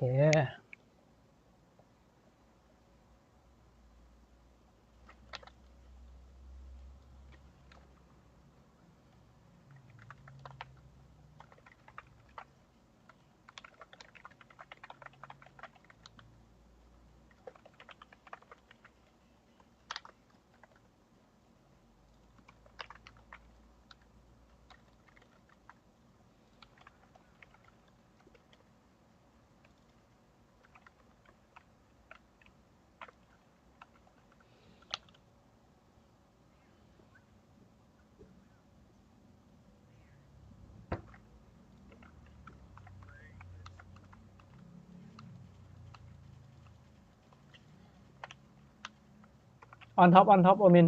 Yeah. ออนท็อปออนท็อปโอเมน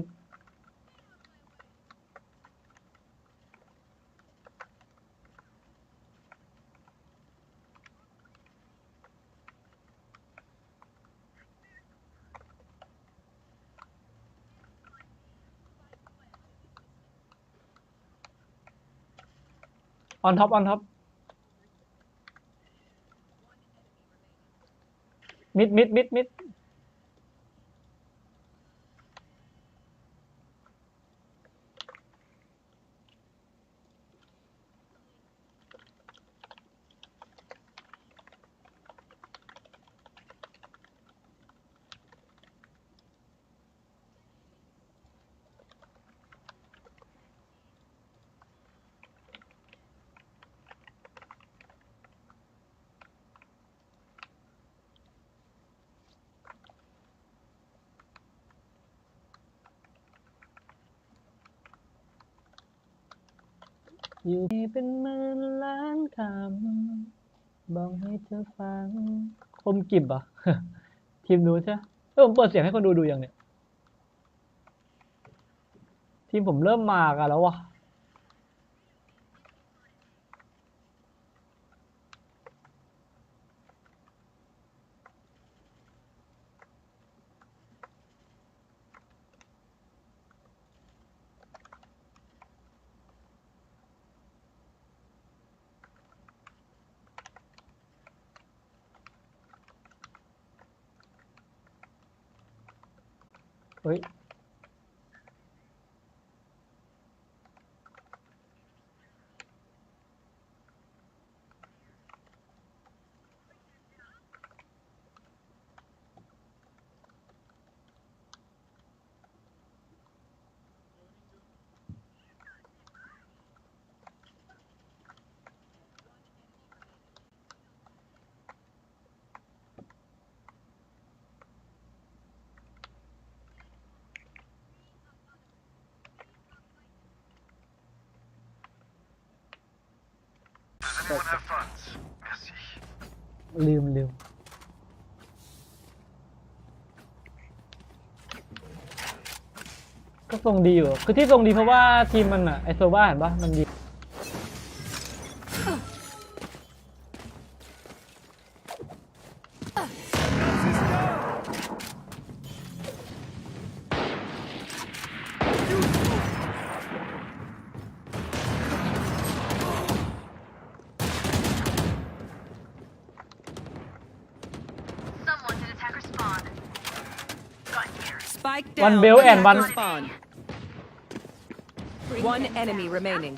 ออนท็อปออนท็อปมิดมิดมิดมิด อยู่มีเป็นหมื่นล้านคำบอกให้เธอฟัง คมกิบอะทีมนู้นใช่ไหมเออผมเปิดเสียงให้คนดูดูอย่างเนี้ยทีมผมเริ่มมากันแล้ววะ Oui. ลืมลืมก็ทรงดีอยู่ คือที่ทรงดีเพราะว่าทีมมันอะไอโซบ้าเห็นปะมันดี One down. bill and Attacker one- spawn. One enemy remaining.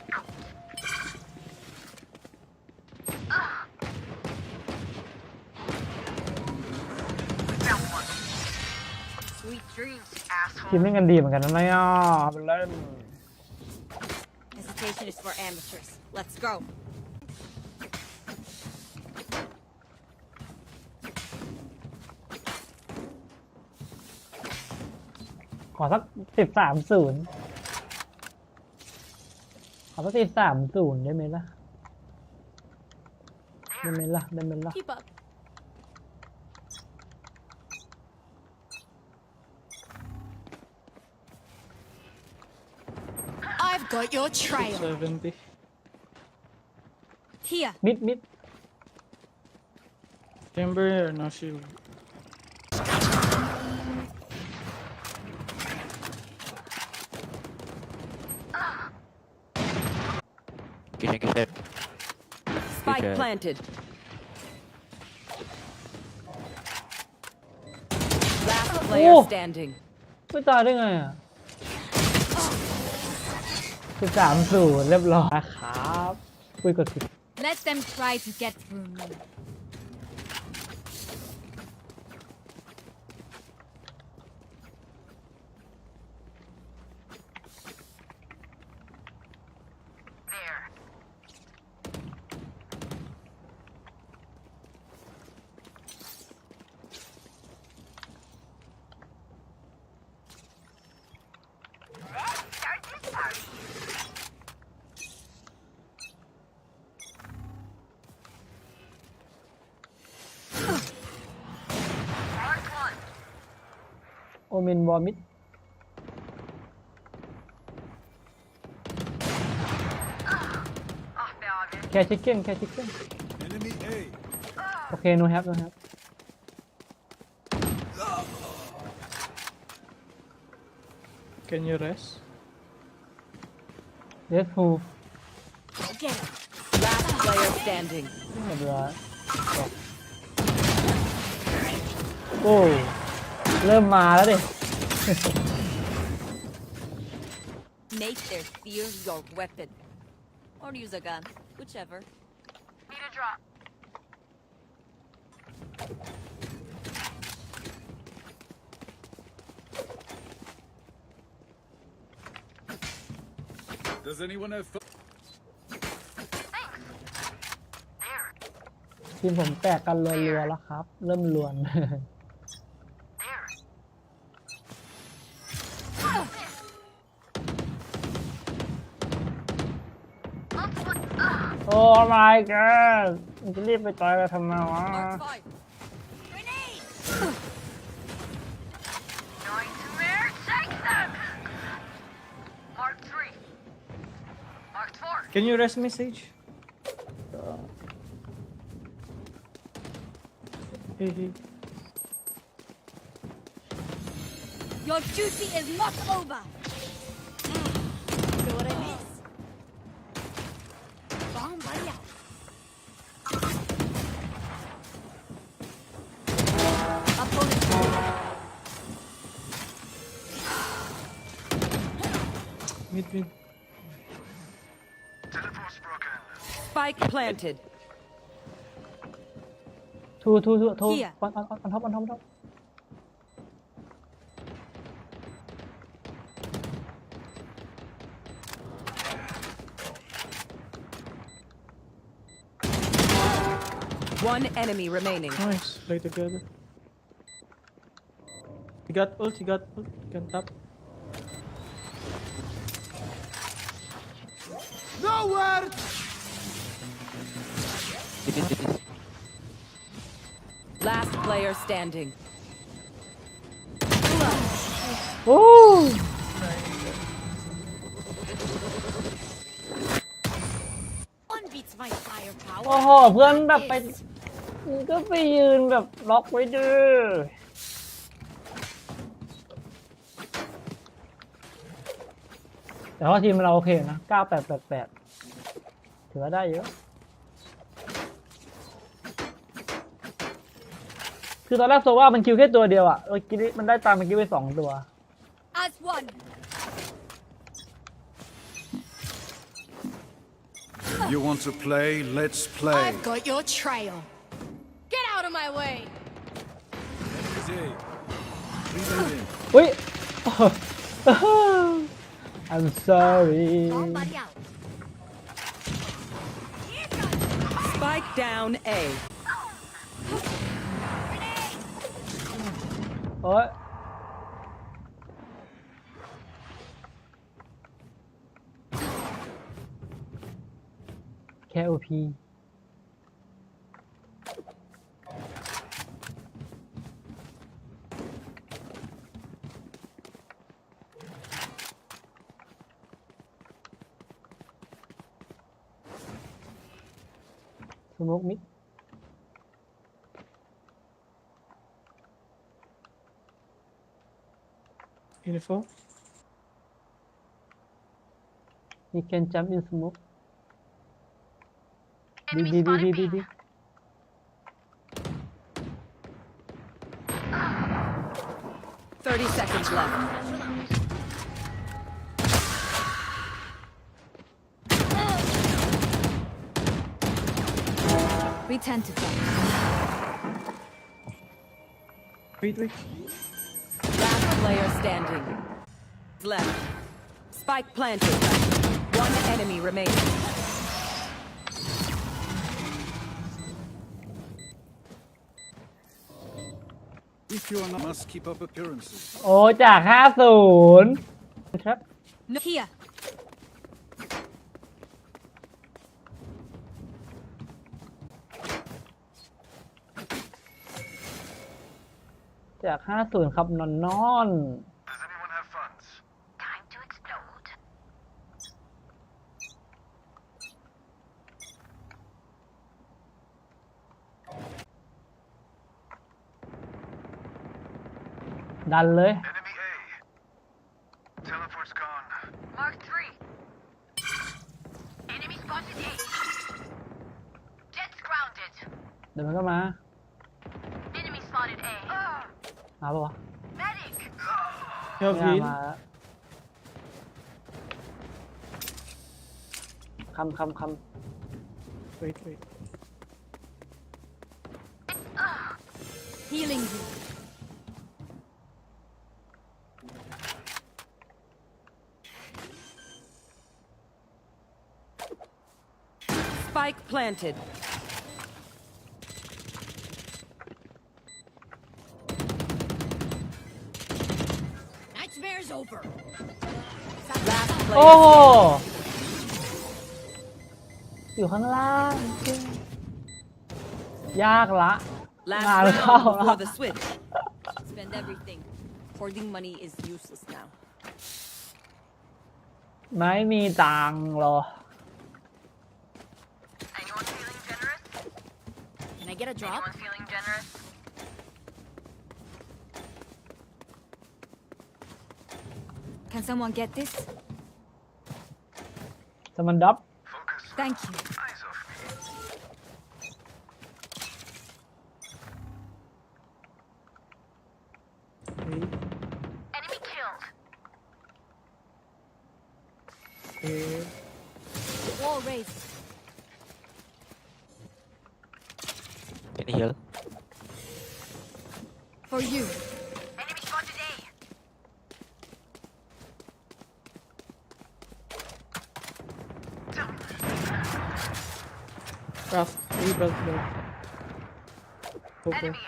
Found one. Sweet dreams, ทีม asshole. เล่นกันดีเหมือนกันนะเนี่ยเป็นเล่น Hesitation is for amateurs. Let's go. อสักสิบสามศูนย์ขอสักสิบสามศูนย์ได้ไหมล่ะ ได้ไหมล่ะ ได้ไหมล่ะ Keep up. I've got your trail. 70. Here. มิดมิด Chamber or no shield? Spike planted. Last player Oh. standing. ไม่ตายได้ไงอะคือสามสูเรียบร้อยครับอุ้ยกดผิด Let them try to get through me. Omen var mid. Care chicken, catch chicken. Enemy A. Okay, no help, no help. Can you rest? Let's move. him. Last player standing. Oh, oh. เริ่มมาแล้วดิ Make their fear your weapon. Or use a gun, whichever. Need a drop. Does anyone have fun? Thanks. There. ทีมผมแตกกันรัวๆแล้วครับ เริ่มลวน my god มันจะรีบไปต่อยกันทำไมวะ Mark five. Nightmare take them! Mark 3. Mark 4. Can you rest me, Sage? Hey, hey. Your duty is not over. fucking. Spike planted. Two, two, two, two. Here. On, on, on top, on top, on top. One enemy remaining. Nice, play together. You got ult, you got ult, you can tap. Nowhere! Last player standing. โอ้ One beats my firepower. โอ้โห เพื่อนแบบไปมึงก็ไปยืนแบบล็อกไว้ดื้อแต่ว่าทีมเราโอเคนะ 9888 ถือว่าได้เยอะคือตอนแรกโซว่ามันคิวแค่ตัวเดียวอะเออกินมันได้ตามมันคิวไปสองตัว As one. You want to play? Let's play. I've got your trail. Get out of my way. Enemies A. Leading in. อุ้ย I'm sorry Bomb buddy out. Spike down A. โอ้ smoke me? Beautiful. You can jump in smoke. D D D D D D. Thirty seconds left. We tend to talk. Wait, wait. Last player standing. Left. Spike planted. One enemy remaining. If you are not, must keep up appearances. โอ้จากห้าศูนย์ครับ No, here. จาก 50 ครับนอนนอน ดันเลย You ไม่ have น่า heal. มาแล้วคำคำค Wait, wait. Healing you. Spike planted. โอ้ player โห standing. อยู่ข้างล่าง ยากละ Last Nah, round no. before the switch. Spend everything. Hoarding money is useless now. ไม่มีตังค์หรอ Anyone feeling generous? Can I get a drop? Anyone feeling generous? Can Someone dropped. Thank you. Ross, we both know. Enemy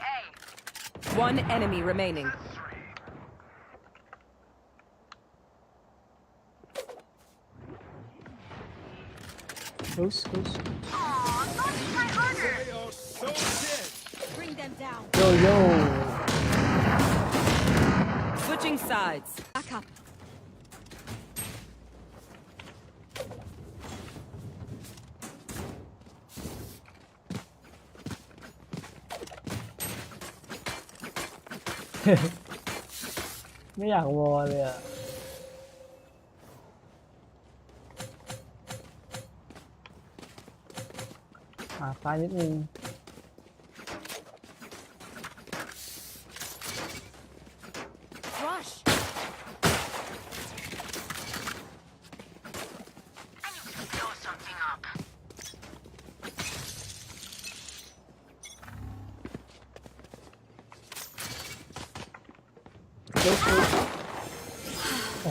One enemy remaining. Close, close. Yo, yo. Switching sides. ไม่อยากวอเลยอะหาซ้ายนิดนึง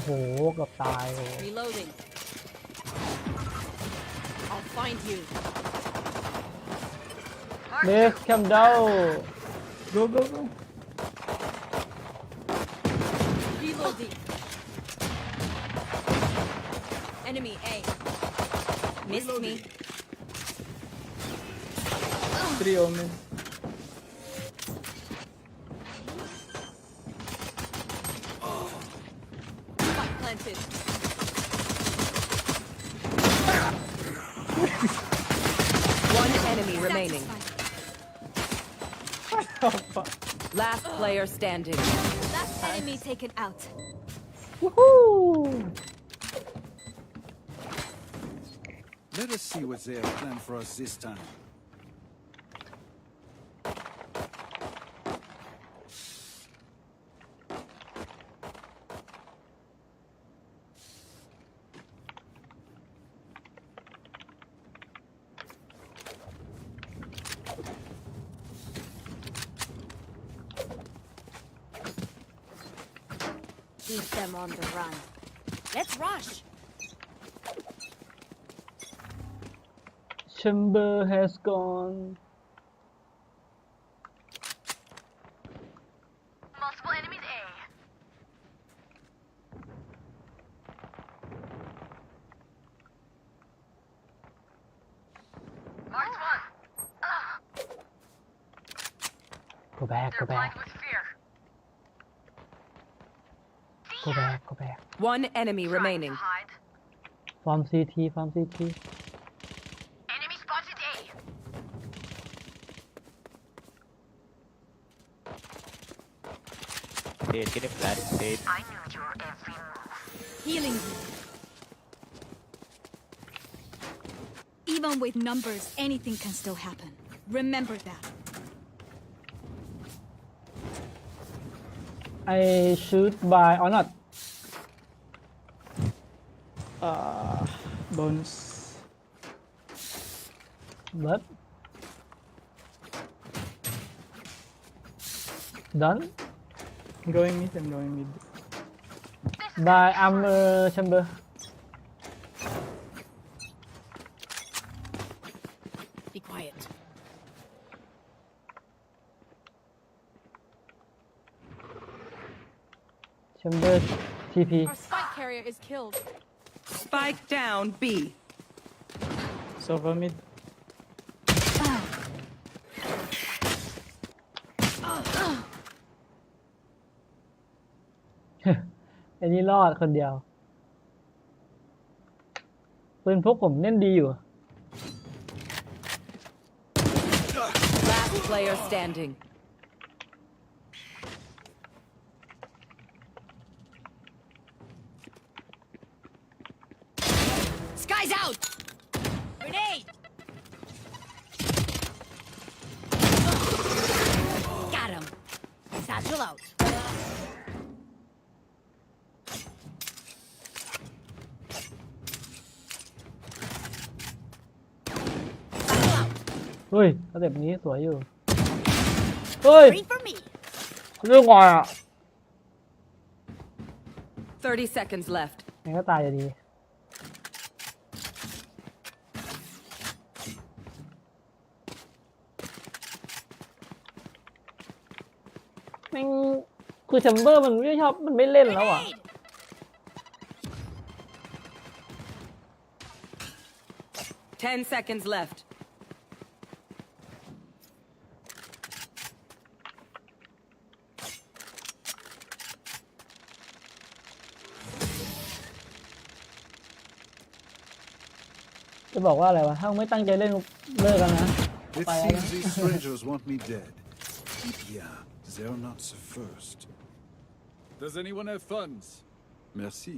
โหเกือบตาย Reloading. I'll find you. เด็กแคมเดาดูดูดู Reloading. Enemy A. Missed me. ตรีโอเมน Last player standing. Last enemy taken out. วู้ฮู้ Let us see what they have planned for us this time. keep them on the run. Let's rush. Chamber has gone Multiple enemies A. Marked one. Ugh, go back go they're blind back with fear. go back go back One enemy Trying remaining. to farm CT farm CT Enemy spotted A. Sage, can you plant I knew your every move. Healing you. Even with numbers, anything can still happen. Remember that. I shoot by or not Uh, bones. but done I'm going mid, I'm going mid. by armor uh, chamber Be quiet. chamber TP Our spike carrier is killed. Spike down B. Sova mid. อันนี้รอดคนเดียวปืนพกผมเล่นดีอยู่ Last player standing. Sky's out! Grenade! Got him. Satchel out. เฮ้ยสเต็ปนี้สวยอยู่ เฮ้ย Three for me. เรื่องก่อนอะ30 seconds left. ยังก็ตายอยู่ดี แม่งคือแชมเบอร์มันไม่ชอบมันไม่เล่นแล้วอะ Grenade! Ten seconds left. จะบอกว่าอะไรวะ ถ้ามึงไม่ตั้งใจเล่นเลิกกันนะ It Bye, seems Anna. these strangers want me dead. Yeah, they're not the first. Does anyone have funds? Merci.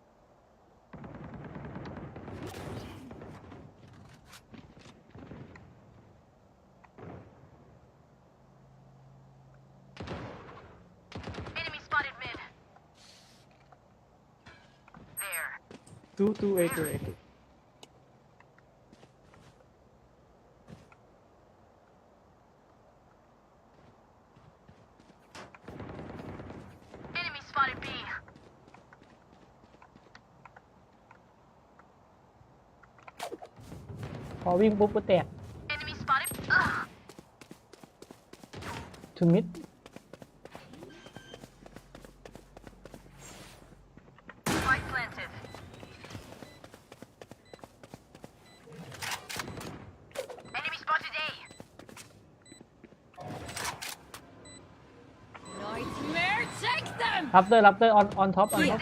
Two two eight two eight two. Có viên bố bố tẹt. To mid. รับเตอร์รับเตอร์ออนออนท็อปออนท็อป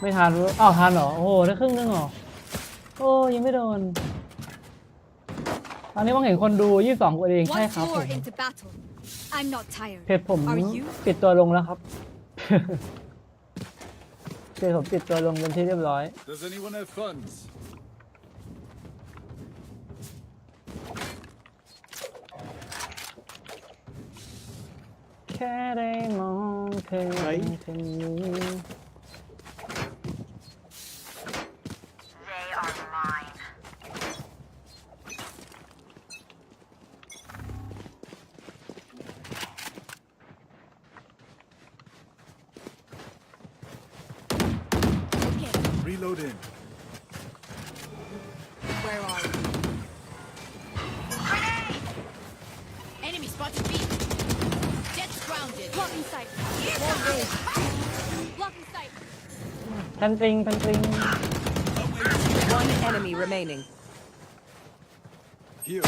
ไม่ทานรู้อ้าวทานเหรอ โอ้โห ได้ครึ่งนึงเหรอ โอ้ยังไม่โดนอันนี้มองเห็นคนดูยี่สองคนเองใช่ Once ครับผม more into battle. I'm not tired. เพจผม Are you? ปิดตัวลงแล้วครับ เพจผมปิดตัวลงเป็นที่เรียบร้อย Does anyone have funds? แค่ได้มองเธอไหนคน Reload in. Where are you? Grenade! Enemy spotted B. Jets grounded. Blocking sight. Blocking sight. Blocking sight. Pansing, pansing. One enemy remaining. Here.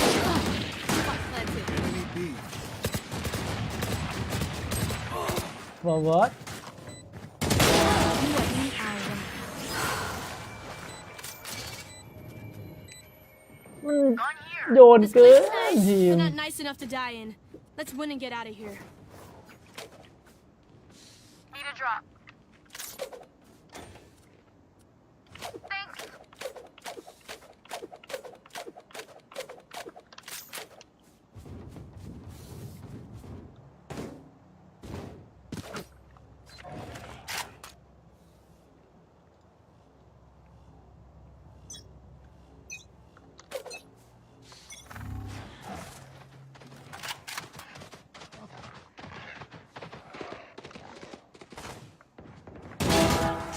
Well, what? Don't this. Nice, not nice enough to die in. Let's win and get out of here. Need a drop.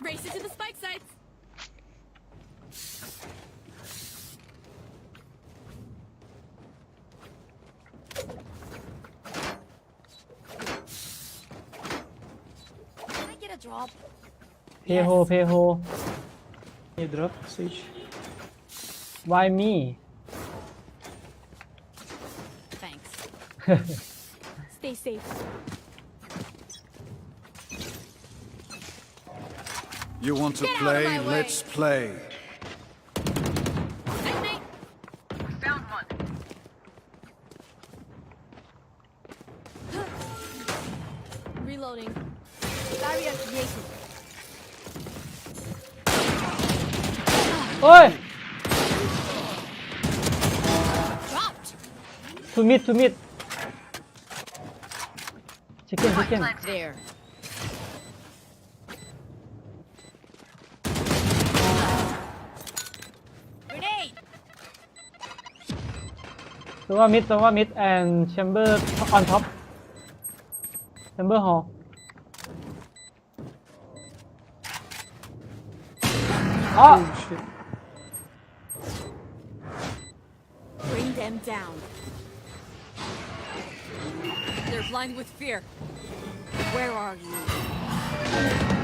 race it to the spike sites. Can I get a drop? Pay ho, hey ho. You drop switch. Why me? Thanks. safe. You want to Get play? Let's play. Reloading. Oi! To meet, to meet. Çekin çekin. There. Sova mid, Sova mid and chamber on top. Chamber hall. Oh! Bring them down. blind with fear. Where are you?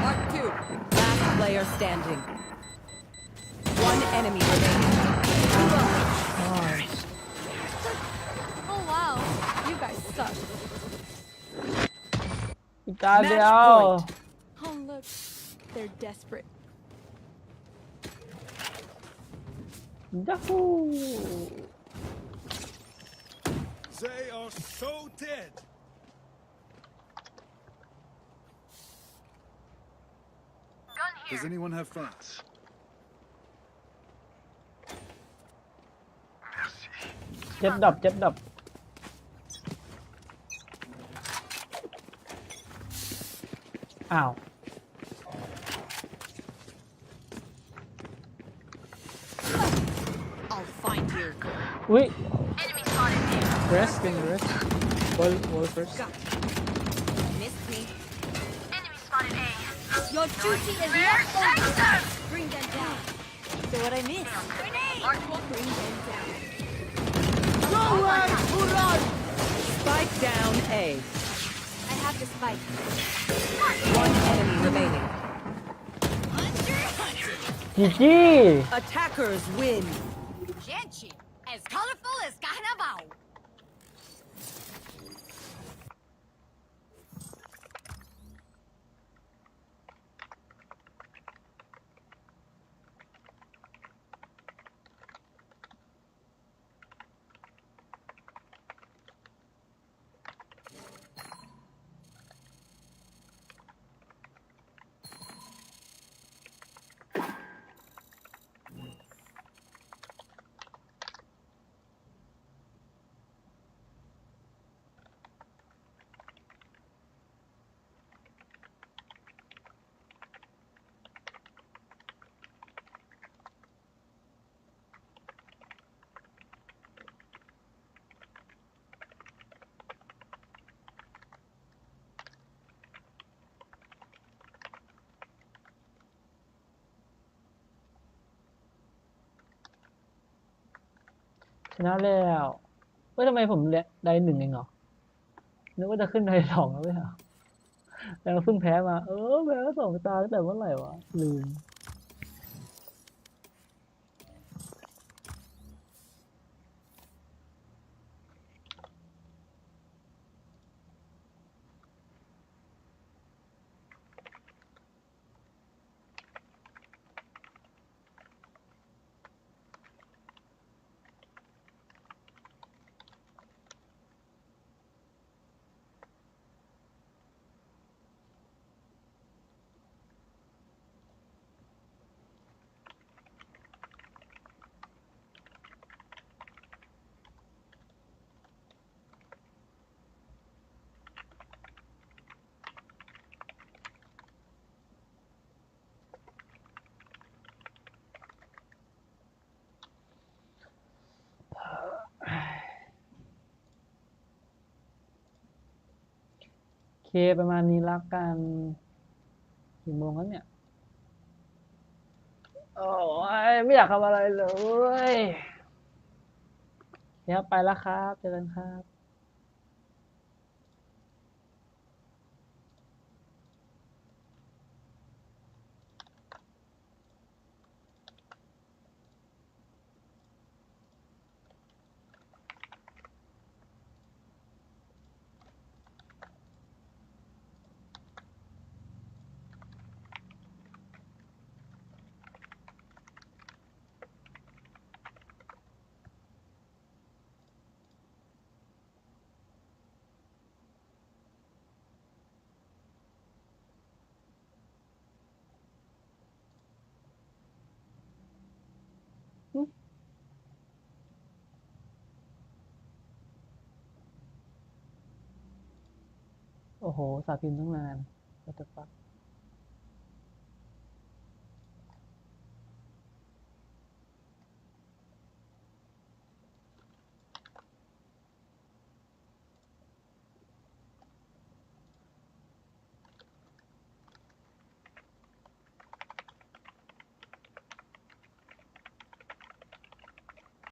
Part 2. Last player standing. One enemy remaining. Oh wow, you guys suck. Match point. Oh look, they're desperate. Yahoo! They are so dead. Does anyone have facts? Chết đập, chết đập. Ow. I'll find you. Wait. Enemy spotted. Rest. Wall, wall first. Got. Your duty is not over. Bring them down. So what I miss? Bring them down. Spike down A. I have the spike. One enemy remaining. จีจี้ Attackers win. Gente, as colorful as carnaval. ชนะแล้วเฮ้ยทำไมผมเลได้หนึ่งเองเหรอ นึกว่าจะขึ้นได้สองแล้วไม่เหรอแล้วเพิ่งแพ้มา เออแพ้สองตาตั้งแต่เมื่อไหร่วะ ลืม เคประมาณนี้ละกันกี่โมงแล้วเนี่ย โอ้ยไม่อยากทำอะไรเลยเดี๋ยวไปแล้วครับ เจอกันครับ โอ้โหสาพิมพ์ตั้งนาน What the fuck